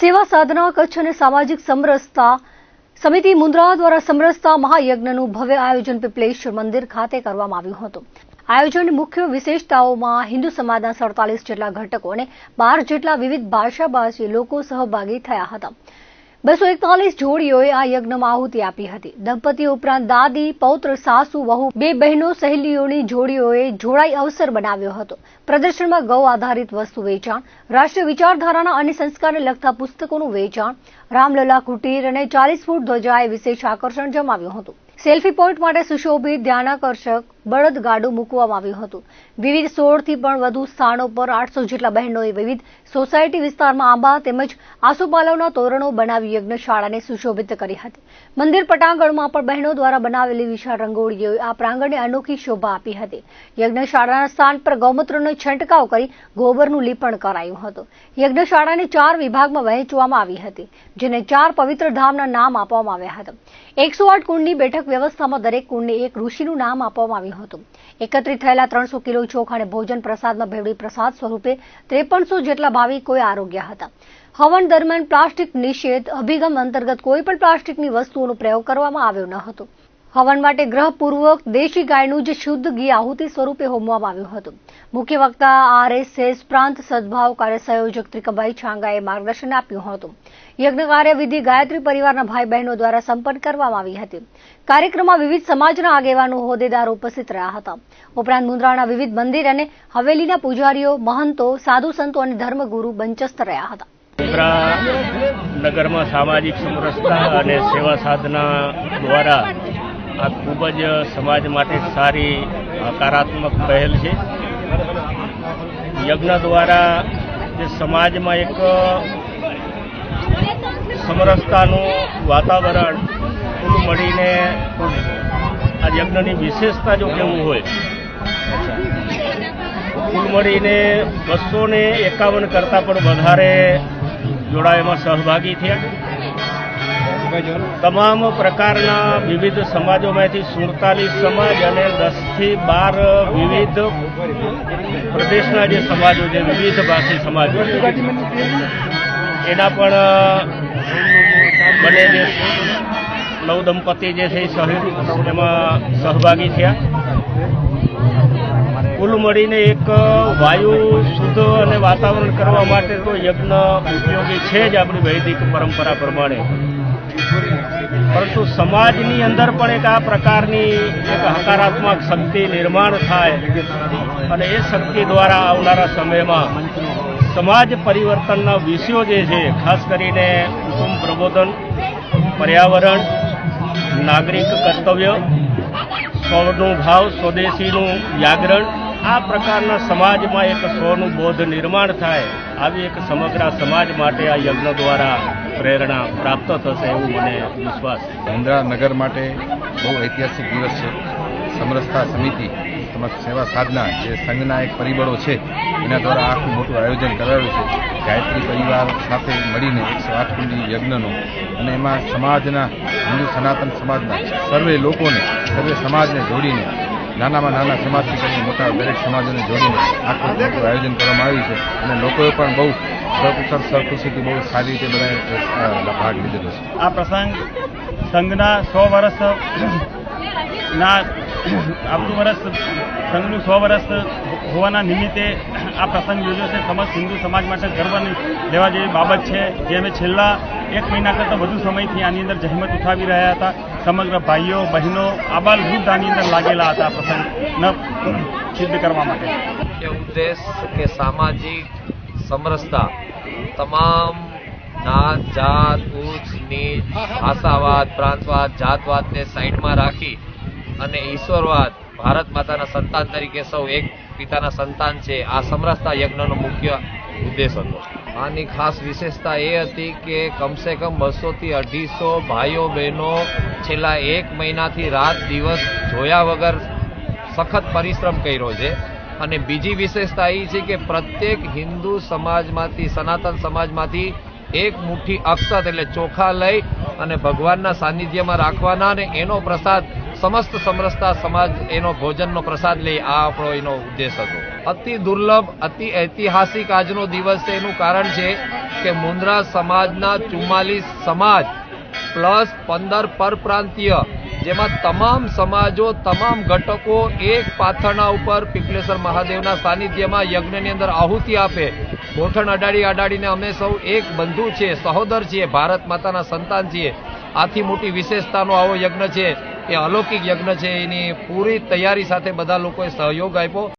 સેવા સાધના, કચ્છ અને સામાજિક સમરસતા સમિતિ મુન્દ્રા દ્વારા સમરસતા મહાયજ્ઞનું ભવ્ય આયોજન પીપલેશ્વર મંદિર ખાતે કરવામાં આવ્યું હતું. આયોજનની મુખ્ય વિશેષતાઓમાં હિન્દુ સમાજના સડતાલીસ જેટલા ઘટકો અને બાર જેટલા વિવિધ ભાષાભાષી લોકો સહભાગી થયા હતા. બસો એકતાલીસ જોડીઓએ આ યજ્ઞમાં આહુતિ આપી હતી. દંપતી ઉપરાંત દાદી, પૌત્ર, સાસુ, વહુ બે બહેનો સહેલીઓની જોડીઓએ જોડાઈ અવસર બનાવ્યો હતો. પ્રદર્શનમાં ગૌ આધારિત વસ્તુ વેચાણ, રાષ્ટ્રીય વિચારધારાના અને સંસ્કારને લગતા પુસ્તકોનું વેચાણ, રામલલા કુટીર અને ચાલીસ ફૂટ ધ્વજાએ વિશેષ આકર્ષણ જમાવ્યું હતું. સેલ્ફી પોઈન્ટ માટે સુશોભિત ધ્યાનાકર્ષક બળદ ગાડું મૂકવામાં આવ્યું હતું. વિવિધ સોળથી પણ વધુ સ્થાનો પર આઠસો જેટલા બહેનોએ વિવિધ સોસાયટી વિસ્તારમાં આંબા તેમજ આસોપાલવના તોરણો બનાવી યજ્ઞશાળાને સુશોભિત કરી હતી. મંદિર પટાંગણમાં પણ બહેનો દ્વારા બનાવેલી વિશાળ રંગોળીઓએ આ પ્રાંગણને અનોખી શોભા આપી હતી. યજ્ઞશાળાના સ્થાન પર ગૌમૂત્રનો છંટકાવ કરી ગોબરનું લીપણ કરાયું હતું. યજ્ઞશાળાને ચાર વિભાગમાં વહેંચવામાં આવી હતી, જેને ચાર પવિત્ર ધામના નામ આપવામાં આવ્યા હતા. એકસો આઠ કુંડની બેઠક વ્યવસ્થામાં દરેક કુંડને એક ઋષિનું નામ આપવામાં આવ્યું હતું. એકત્રિત થયેલા ત્રણસો કિલો ચોખ અને ભોજન પ્રસાદમાં ભેળવી પ્રસાદ સ્વરૂપે ત્રેપનસો જેટલા ભાવિકોએ આરોગ્યા હતા. હવન દરમિયાન પ્લાસ્ટિક નિષેધ અભિગમ અંતર્ગત કોઈ પણ પ્લાસ્ટિકની વસ્તુઓનો પ્રયોગ કરવામાં આવ્યો ન હતો. હવન માટે ગ્રહપૂર્વક દેશી ગાયનું જ શુદ્ધ ઘી આહુતિ સ્વરૂપે હોમવામાં આવ્યું હતું. મુખ્ય વક્તા આરએસએસ પ્રાંત સદભાવ કાર્ય સંયોજક ત્રિકમભાઈ છાંગાએ માર્ગદર્શન આપ્યું હતું. યજ્ઞ કાર્યવિધિ ગાયત્રી પરિવારના ભાઈ બહેનો દ્વારા સંપન્ન કરવામાં આવી હતી. કાર્યક્રમમાં વિવિધ સમાજના આગેવાનો, હોદ્દેદારો ઉપસ્થિત રહ્યા હતા. ઉપરાંત મુન્દ્રાના વિવિધ મંદિર અને હવેલીના પૂજારીઓ, મહંતો, સાધુ સંતો અને ધર્મગુરુ બંચસ્થ રહ્યા હતા. નગરમાં સામાજિક સમરસતા અને સેવા સાધના દ્વારા આ ખૂબ જ સમાજ માટે સારી હકારાત્મક પહેલ છે. યજ્ઞ દ્વારા જે સમાજમાં એક સમરસતાનું વાતાવરણ કુલ મળીને આ યજ્ઞની વિશેષતા જો કેવું હોય, કુલ મળીને બસો ને એકાવન કરતાં પણ વધારે જોડાવામાં સહભાગી થયા. તમામ પ્રકારના વિવિધ સમાજોમાંથી સુડતાલીસ સમાજ અને દસથી બાર વિવિધ પ્રદેશના જે સમાજો છે, વિવિધ ભાષી સમાજો એના પણ બંને જે નવ દંપતી જે છે એમાં સહભાગી થયા. કુલ મળીને એક વાયુ શુદ્ધ અને વાતાવરણ કરવા માટે તો યજ્ઞ ઉપયોગી છે જ આપણી વૈદિક પરંપરા પ્રમાણે. પરંતુ સમાજની અંદર પણ એક આ પ્રકારની એક હકારાત્મક શક્તિ નિર્માણ થાય અને એ શક્તિ દ્વારા આવનારા સમયમાં સમાજ પરિવર્તનના વિષયો જે છે, ખાસ કરીને કુટુંબ પ્રબોધન, પર્યાવરણ, નાગરિક કર્તવ્ય, સ્વનું ભાવ, સ્વદેશીનું જાગરણ આ પ્રકારના સમાજમાં એક સ્વનું બોધ નિર્માણ થાય, આવી એક સમગ્ર સમાજ માટે આ યજ્ઞ દ્વારા પ્રેરણા પ્રાપ્ત થશે એવું મને વિશ્વાસ છે. નગર માટે બહુ ઐતિહાસિક દિવસ છે. સમરસતા સમિતિ તેમજ સેવા સાધના જે સંઘના એક પરિબળો છે, એના દ્વારા આખું મોટું આયોજન કરાયું છે. ગાયત્રી પરિવાર સાથે મળીને એકસો આઠ કુંડી યજ્ઞનો અને એમાં સમાજના, હિન્દુ સનાતન સમાજના સર્વે લોકોને, સર્વે સમાજને જોડીને નાનામાં નાના સમાજથી કરીને મોટા દરેક સમાજોને જોડીને આખું મોટું આયોજન કરવામાં આવ્યું છે. અને લોકોએ પણ બહુ સકુશળ સરખુશીથી બહુ સારી રીતે બધાએ ભાગ લીધેલો છે. આ પ્રસંગ સંઘના સો વર્ષ ના આવતું વર્ષ, સંઘનું સો વર્ષ હોવાના નિમિત્તે આ પ્રસંગ યોજ્યો છે. સમસ્ત હિન્દુ સમાજ માટે ગર્વની લેવા જેવી બાબત છે, જે અમે છેલ્લા એક મહિના કરતાં વધુ સમયથી આની અંદર જહેમત ઉઠાવી રહ્યા હતા. સમગ્ર ભાઈઓ, બહેનો, આબાલ વૃદ્ધ આની અંદર લાગેલા હતા પ્રસંગ ન સિદ્ધ કરવા માટે. એ ઉદ્દેશ કે સામાજિક સમરસતા તમામ નાત, જાત ઉચ્ચ નીચ આશાવાદ પ્રાંતવાદ, જાતવાદને સાઈડમાં રાખી અને ઈશ્વરવાદ ભારત માતાના સંતાન તરીકે સૌ એક પિતાના સંતાન છે. આ સમરસતા યજ્ઞનો મુખ્ય ઉદ્દેશ હતો. આની ખાસ વિશેષતા એ હતી કે કમસે કમ બસો થી અઢીસો ભાઈઓ બહેનો છેલ્લા એક મહિનાથી રાત દિવસ જોયા વગર સખત પરિશ્રમ કર્યો છે. અને બીજી વિશેષતા એ છે કે પ્રત્યેક હિન્દુ સમાજમાંથી, સનાતન સમાજમાંથી એક મુઠ્ઠી અક્ષત એટલે ચોખા લઈ અને ભગવાનના સાનિધ્યમાં રાખવાના અને એનો પ્રસાદ સમસ્ત સમરસતા સમાજ એનો ભોજનનો પ્રસાદ લઈ આ આપણો એનો ઉદ્દેશ હતો. અતિ દુર્લભ, અતિ ઐતિહાસિક આજનો દિવસ છે. એનું કારણ છે કે મુન્દ્રા સમાજના ચુમ્માલીસ સમાજ પ્લસ પંદર પરપ્રાંતીય, જેમાં તમામ સમાજો, તમામ ઘટકો એક પાથરણા ઉપર પીપલેશ્વર મહાદેવના સાનિધ્યમાં યજ્ઞની અંદર આહુતિ આપે. ગોઠણ અડાડી અડાડીને અમે સૌ એક બંધુ છીએ, સહોદર છીએ, ભારત માતાના સંતાન છીએ. આથી મોટી વિશેષતાનો આવો યજ્ઞ છે. એ અલૌકિક યજ્ઞ છે એની પૂરી તૈયારી સાથે બધા લોકોએ સહયોગ આપ્યો.